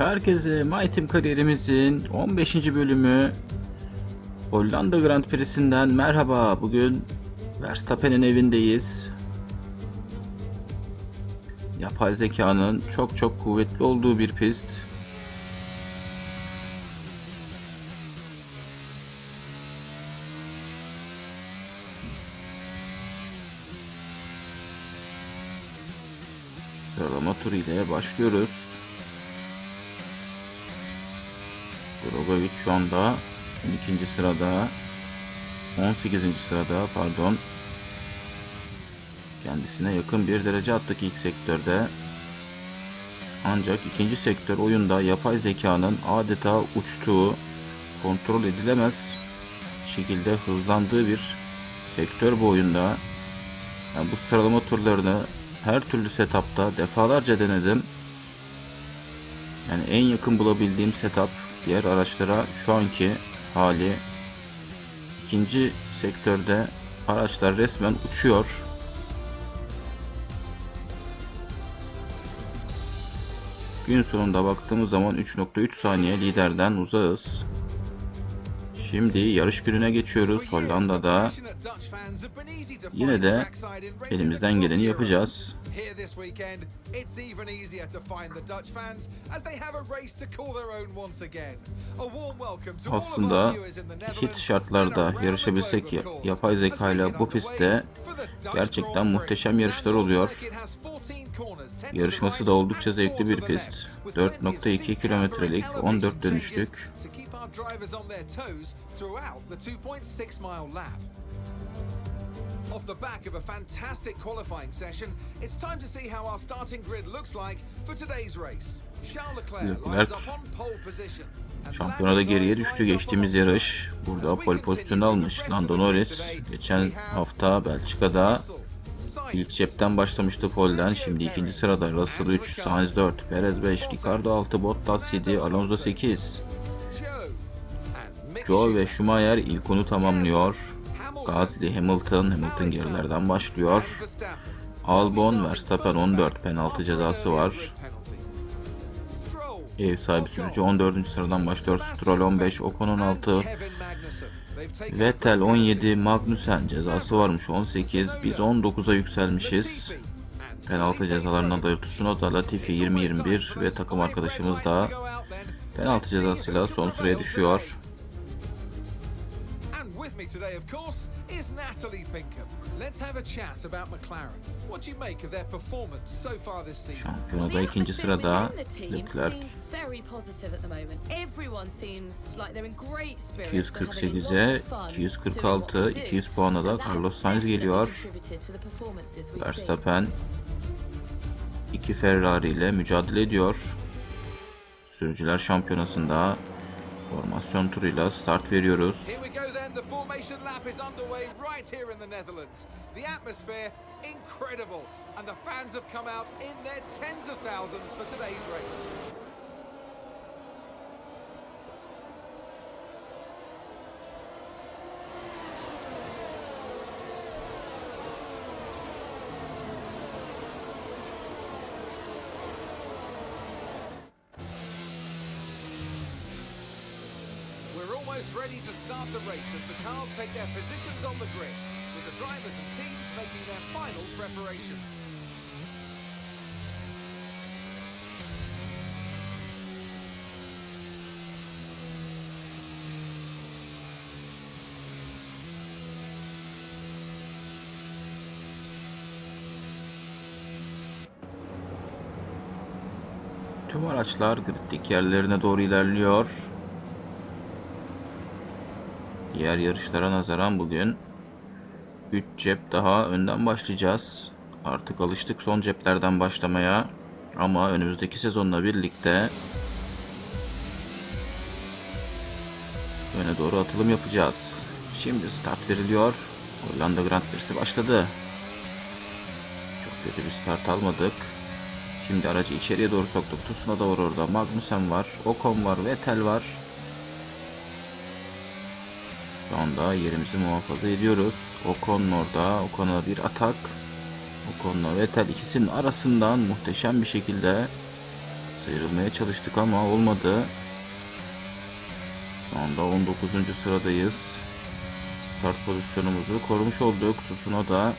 Herkese My Team kariyerimizin 15. bölümü Hollanda Grand Prix'sinden merhaba. Bugün Verstappen'in evindeyiz. Yapay zekanın çok çok kuvvetli olduğu bir pist. Sıralama turu ile başlıyoruz. Drogovic şu anda 12. sırada 18. sırada pardon kendisine yakın bir derece attık ilk sektörde ancak ikinci sektör oyunda yapay zekanın adeta uçtuğu kontrol edilemez şekilde hızlandığı bir sektör bu oyunda yani bu sıralama turlarını her türlü setupta defalarca denedim yani en yakın bulabildiğim setup diğer araçlara şu anki hali ikinci sektörde araçlar resmen uçuyor. Gün sonunda baktığımız zaman 3.3 saniye liderden uzağız. Şimdi yarış gününe geçiyoruz Hollanda'da. Yine de elimizden geleni yapacağız. Here this weekend, it's even easier to find the Dutch fans as they have a race to call their own once again. A warm welcome to all of Aslında hit şartlarda yarışabilsek yapay zekayla get bu pistte gerçekten muhteşem yarışlar oluyor. Circuit has 14 corners, 10 to the Yarışması da oldukça zevkli 4 bir pist. left, with plenty of 4.2 steep kilometrelik camber and 14 elevation changes dönüşlük. Off the back of a fantastic qualifying session, it's time to see how our starting grid looks like for today's race. Charles Leclerc lines up on pole position. Şampiyonada geriye düştü geçtiğimiz yarış. Burada pole pozisyonu almış Lando Norris. Geçen hafta Belçika'da ilk cepten başlamıştı pole'den. Şimdi ikinci sırada Russell 3, Sainz 4, Perez 5, Ricardo 6, Bottas 7, Alonso 8. Joe, ve Schumacher. Schumacher ilk onu tamamlıyor. Gasly, Hamilton, Hamilton gerilerden başlıyor. Albon, Verstappen 14 penaltı cezası var. Ev sahibi sürücü 14. sıradan başlıyor. Stroll 15, Ocon 16, Vettel 17, Magnussen cezası varmış 18. Biz 19'a yükselmişiz. Penaltı cezalarından da Tsunoda, Latifi 20-21 ve takım arkadaşımız da penaltı cezasıyla son sıraya düşüyor. With me today, of course, is Natalie Pinkham. Let's have a chat about McLaren. What do you make of their performance so far this season? Şampiyonada ikinci sırada Leclerc 248'e 246, 200 puana da Carlos Sainz geliyor. Verstappen iki Ferrari ile mücadele ediyor. Sürücüler şampiyonasında formasyon turuyla start veriyoruz. İncredible, and the fans have come out in their tens of thousands for today's race. We're almost ready to start the race as the cars take their positions on the grid, with the drivers and teams making their final preparations. Tüm araçlar griddeki yerlerine doğru ilerliyor. Diğer yarışlara nazaran bugün 3 cep daha önden başlayacağız. Artık alıştık son ceplerden başlamaya. Ama önümüzdeki sezonla birlikte öne doğru atılım yapacağız. Şimdi start veriliyor. Hollanda Grand Prix'si başladı. Çok kötü bir start almadık. Şimdi aracı içeriye doğru soktuk. Tsunoda var orada. Magnussen var. Ocon var. Vettel var. Şu yerimizi muhafaza ediyoruz. Ocon orada. Ocon'a bir atak. Ocon'la Vettel ikisinin arasından muhteşem bir şekilde Sıyrılmaya çalıştık ama olmadı. Şu anda 19. sıradayız. Start pozisyonumuzu korumuş olduk. Tsunoda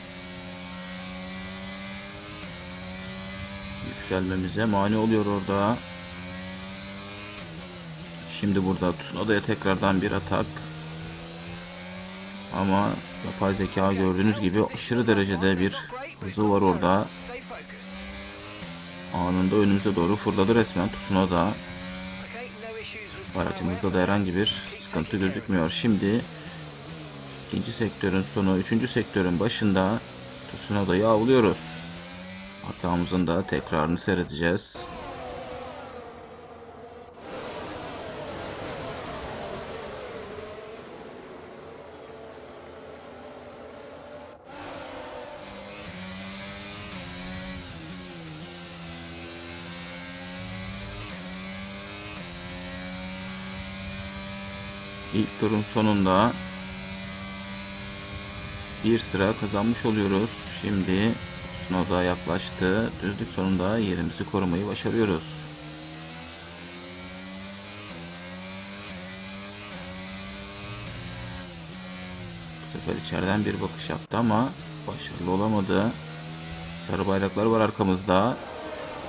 yükselmemize mani oluyor orada. Şimdi burada Tsunoda'ya tekrardan bir atak. Ama yapay zeka gördüğünüz gibi aşırı derecede bir hızı var orada. Anında önümüze doğru fırladı resmen Tsunoda. Aracımızda da herhangi bir sıkıntı gözükmüyor. Şimdi ikinci sektörün sonu, üçüncü sektörün başında Tsunoda'yı avlıyoruz. Hatamızın da tekrarını seyredeceğiz. İlk turun sonunda bir sıra kazanmış oluyoruz. Şimdi Tsunoda yaklaştı. Düzlük sonunda yerimizi korumayı başarıyoruz. Bu sefer içeriden bir bakış yaptı ama başarılı olamadı. Sarı bayraklar var arkamızda.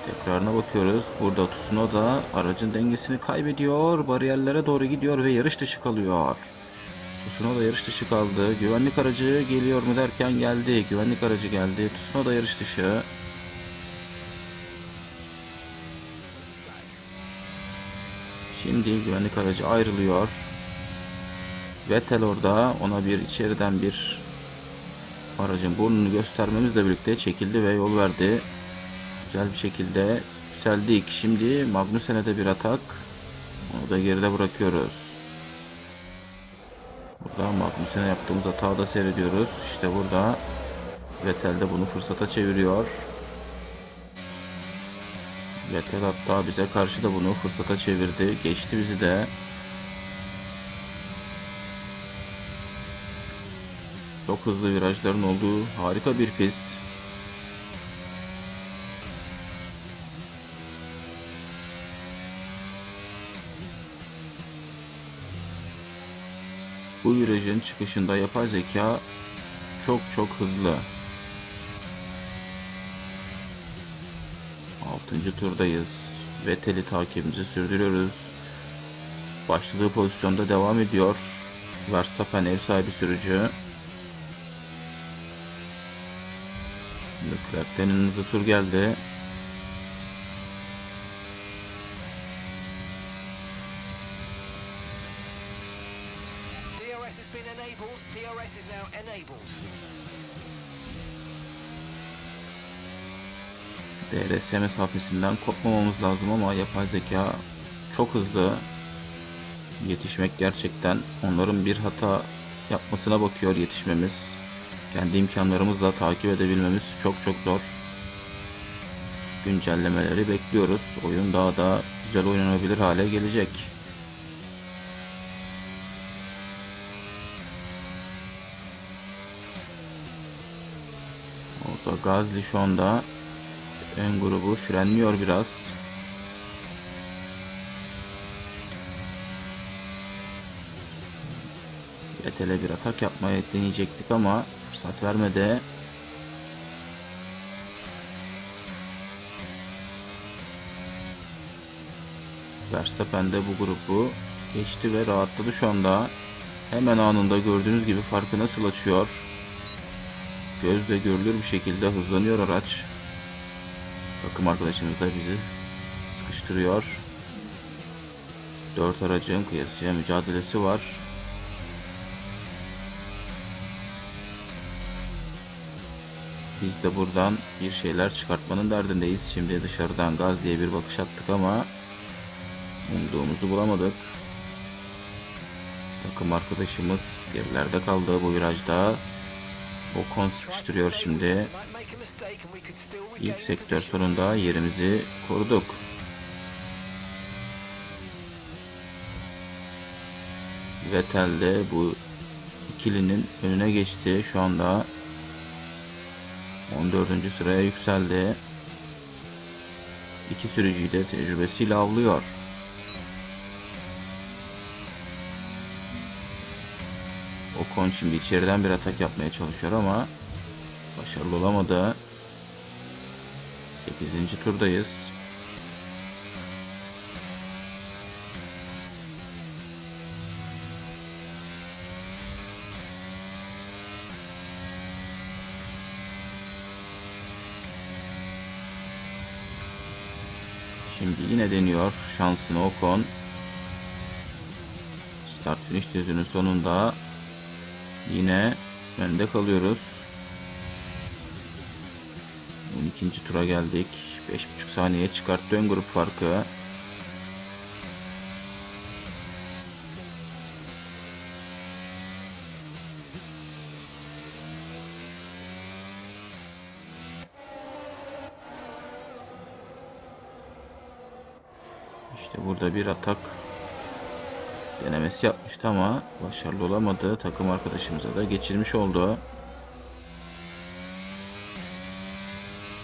Tekrarına bakıyoruz. Burada Tsunoda aracın dengesini kaybediyor. Bariyerlere doğru gidiyor ve yarış dışı kalıyor. Tsunoda yarış dışı kaldı. Güvenlik aracı geliyor mu derken geldi. Güvenlik aracı geldi. Tsunoda yarış dışı. Şimdi güvenlik aracı ayrılıyor. Vettel orada ona bir içeriden bir aracın burnunu göstermemizle birlikte çekildi ve yol verdi. Güzel bir şekilde yükseldik. Şimdi Magnussen'e de bir atak. Onu da geride bırakıyoruz. Burada Magnussen'e yaptığımız hata da seyrediyoruz. İşte burada Vettel de bunu fırsata çeviriyor. Vettel hatta bize karşı da bunu fırsata çevirdi. Geçti bizi de. Çok hızlı virajların olduğu harika bir pist. Bu virajın çıkışında yapay zeka çok çok hızlı. 6. turdayız. Vettel'i takibimizi sürdürüyoruz. Başladığı pozisyonda devam ediyor. Verstappen ev sahibi sürücü. Leclerc'ten en hızlı tur geldi. DRS mesafesinden kopmamamız lazım ama yapay zeka çok hızlı. Yetişmek gerçekten onların bir hata yapmasına bakıyor yetişmemiz. Kendi imkanlarımızla takip edebilmemiz çok çok zor. Güncellemeleri bekliyoruz. Oyun daha da güzel oynanabilir hale gelecek. Orada Gazli şu anda ön grubu frenliyor biraz. Vettel'e bir atak yapmaya deneyecektik ama fırsat vermedi. Verstappen de bu grubu geçti ve rahatladı şu anda. Hemen anında gördüğünüz gibi farkı nasıl açıyor. Gözle görülür bir şekilde hızlanıyor araç. Takım arkadaşımız da bizi sıkıştırıyor. Dört aracın kıyasıya mücadelesi var. Biz de buradan bir şeyler çıkartmanın derdindeyiz. Şimdi dışarıdan gaz diye bir bakış attık ama umduğumuzu bulamadık. Takım arkadaşımız gerilerde kaldı bu virajda. Ocon sıkıştırıyor şimdi. İlk sektör sonunda yerimizi koruduk. Vettel de bu ikilinin önüne geçti. Şu anda 14. sıraya yükseldi. iki sürücüyü de tecrübesiyle avlıyor. Ocon şimdi içeriden bir atak yapmaya çalışıyor ama başarılı olamadı. 8. turdayız. Şimdi yine deniyor şansını Ocon. Start finish düzünün sonunda yine önde kalıyoruz. 12. tura geldik. 5.5 saniye çıkarttı ön grup farkı. İşte burada bir atak denemesi yapmıştı ama başarılı olamadı. Takım arkadaşımıza da geçirmiş oldu.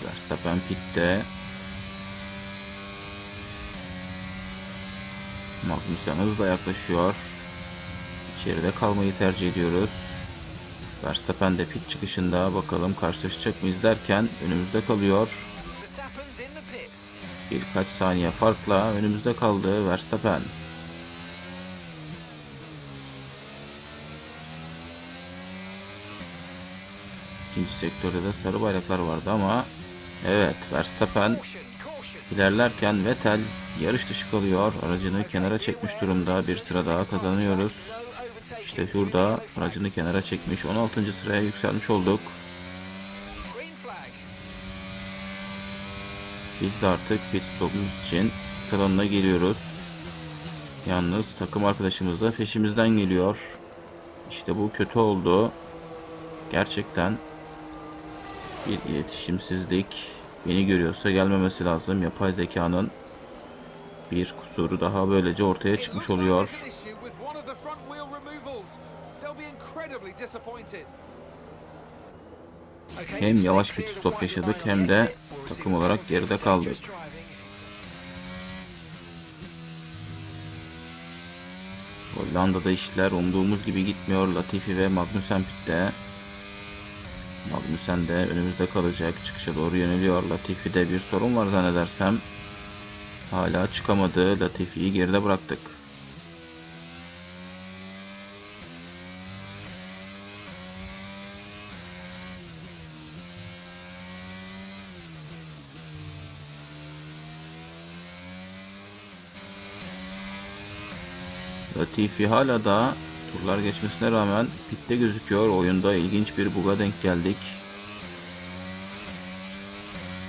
Verstappen pitte. Magnussen hızla yaklaşıyor. İçeride kalmayı tercih ediyoruz. Verstappen de pit çıkışında bakalım karşılaşacak mıyız derken önümüzde kalıyor. Birkaç saniye farkla önümüzde kaldı Verstappen. İkinci sektörde de sarı bayraklar vardı ama evet Verstappen ilerlerken Vettel yarış dışı kalıyor. Aracını kenara çekmiş durumda. Bir sıra daha kazanıyoruz. İşte şurada aracını kenara çekmiş. 16. sıraya yükselmiş olduk. Biz de artık pit stopumuz için kanalına geliyoruz. Yalnız takım arkadaşımız da peşimizden geliyor. İşte bu kötü oldu. Gerçekten bir iletişimsizlik. Beni görüyorsa gelmemesi lazım. Yapay zekanın bir kusuru daha böylece ortaya çıkmış oluyor. Hem yavaş the stop yaşadık hem de takım olarak geride kaldık. Hollanda'da işler umduğumuz gibi gitmiyor. Latifi ve Magnussen pitte. Magnussen de önümüzde kalacak. Çıkışa doğru yöneliyor. Latifi'de bir sorun var zannedersem. Hala çıkamadı. Latifi'yi geride bıraktık. Latifi hala da turlar geçmesine rağmen pitte gözüküyor. Oyunda ilginç bir buga denk geldik.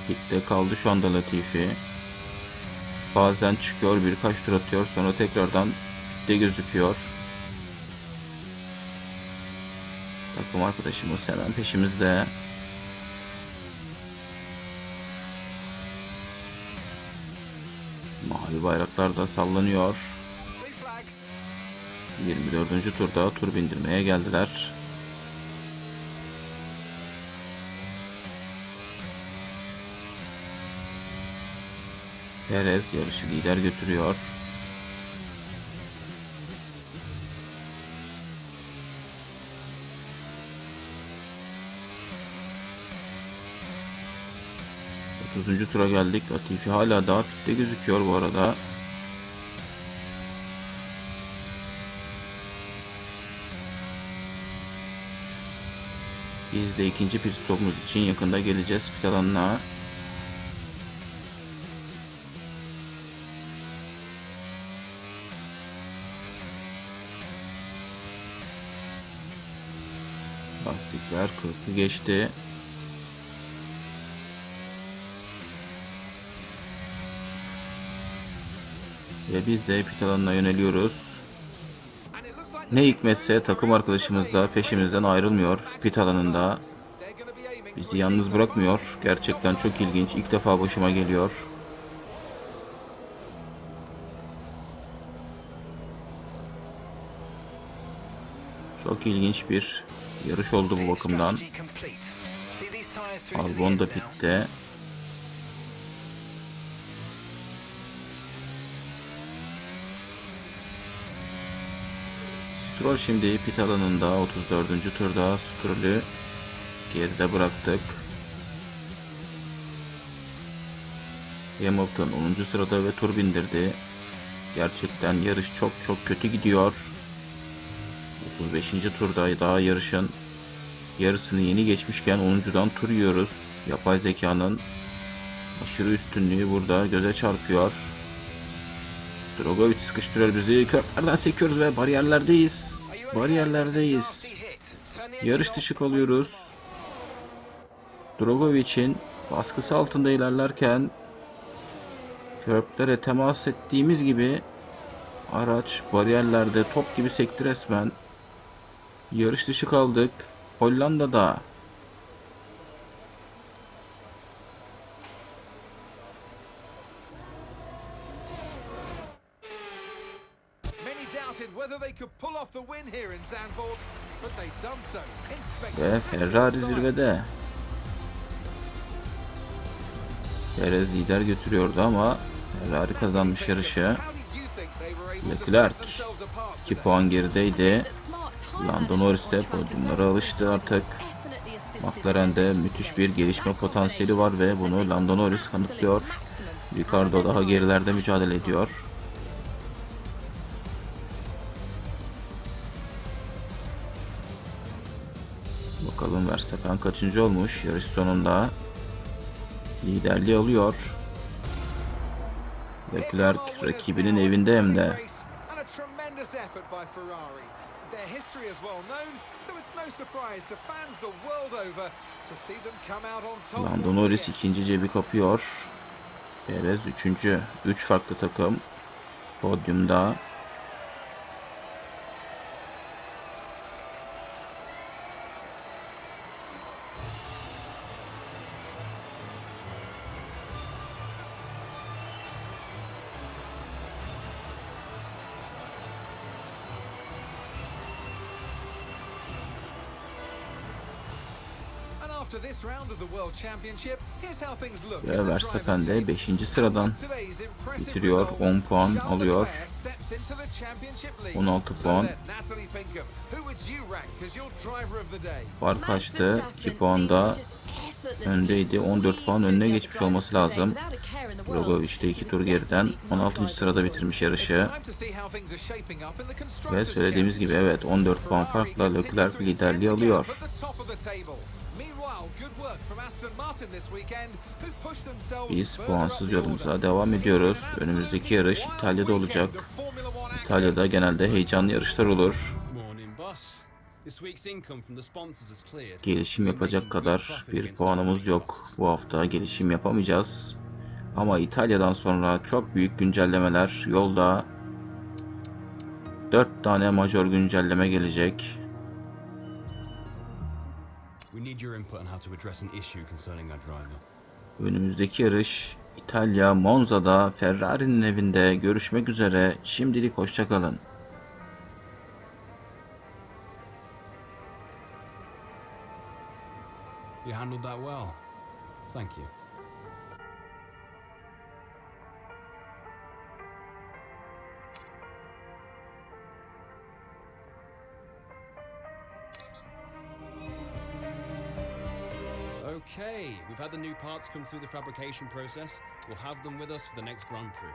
Pitte kaldı şu anda Latifi. Bazen çıkıyor birkaç tur atıyor sonra tekrardan pitte gözüküyor. Takım arkadaşımız hemen peşimizde. Mavi bayraklar da sallanıyor. Green flag. 24. turda tur bindirmeye geldiler. Perez yarışı lider götürüyor. Otuzuncu tura geldik. Latifi hala daha pitte gözüküyor bu arada. Biz de ikinci pit stopumuz için yakında geleceğiz pit alanına. Lastikler 40'ı geçti. Ve biz de pit alanına yöneliyoruz. Ne hikmetse takım arkadaşımız da peşimizden ayrılmıyor pit alanında. Bizi yalnız bırakmıyor. Gerçekten çok ilginç. İlk defa başıma geliyor. Çok ilginç bir yarış oldu bu bakımdan. Albon da pitte. Stroll şimdi pit alanında 34. turda Stroll'ü geride bıraktık. Hamilton 10. sırada ve tur bindirdi. Gerçekten yarış çok çok kötü gidiyor. 35. turda daha yarışın yarısını yeni geçmişken 10'uncudan tur yiyoruz. Yapay zekanın aşırı üstünlüğü burada göze çarpıyor. Drogovic sıkıştırıyor bizi. Köprülerden sekiyoruz ve bariyerlerdeyiz. Bariyerlerdeyiz. Yarış dışı kalıyoruz. Drogovic'in baskısı altında ilerlerken köprülere temas ettiğimiz gibi araç bariyerlerde top gibi sekti resmen. Yarış dışı kaldık. Hollanda'da Many doubted whether they could pull off the win here in Zandvoort, but they've done so in ve Ferrari zirvede. Perez lider götürüyordu ama Ferrari kazanmış yarışı. Leclerc themselves apart 2 today? puan gerideydi. Lando Norris de podyumlara alıştı artık. McLaren'de müthiş bir gelişme potansiyeli var ve bunu Lando Norris kanıtlıyor. Ricardo daha gerilerde mücadele ediyor. Bakalım Verstappen kaçıncı olmuş yarış sonunda. Liderliği alıyor. Leclerc rakibinin evinde hem de. Lando Norris ikinci cebi kapıyor. Perez üçüncü. Üç farklı takım. Podyumda. Ve the Verstappen de team. 5. sıradan bitiriyor. results, 10 puan alıyor. Leclerc steps into the championship lead. 16 So puan. Fark kaçtı? 2 puanda öndeydi. 14 puan önüne geçmiş olması lazım. Drogovic de 2 tur geriden 16. sırada bitirmiş yarışı. Ve söylediğimiz gibi evet 14 puan farkla Leclerc liderliği alıyor. At the top of the table. Meanwhile, good work from Aston Martin this weekend, who pushed themselves Biz puansız yolumuza devam ediyoruz. Önümüzdeki yarış İtalya'da olacak. İtalya'da genelde heyecanlı yarışlar olur. Gelişim yapacak kadar bir puanımız yok. Bu hafta gelişim yapamayacağız. Ama İtalya'dan sonra çok büyük güncellemeler yolda. 4 tane major güncelleme gelecek. We need your input on how to address an issue concerning our driver. Önümüzdeki yarış İtalya Monza'da Ferrari'nin evinde görüşmek üzere. Şimdilik hoşçakalın. You handled that well. Thank you. Okay, we've had the new parts come through the fabrication process. We'll have them with us for the next Grand Prix.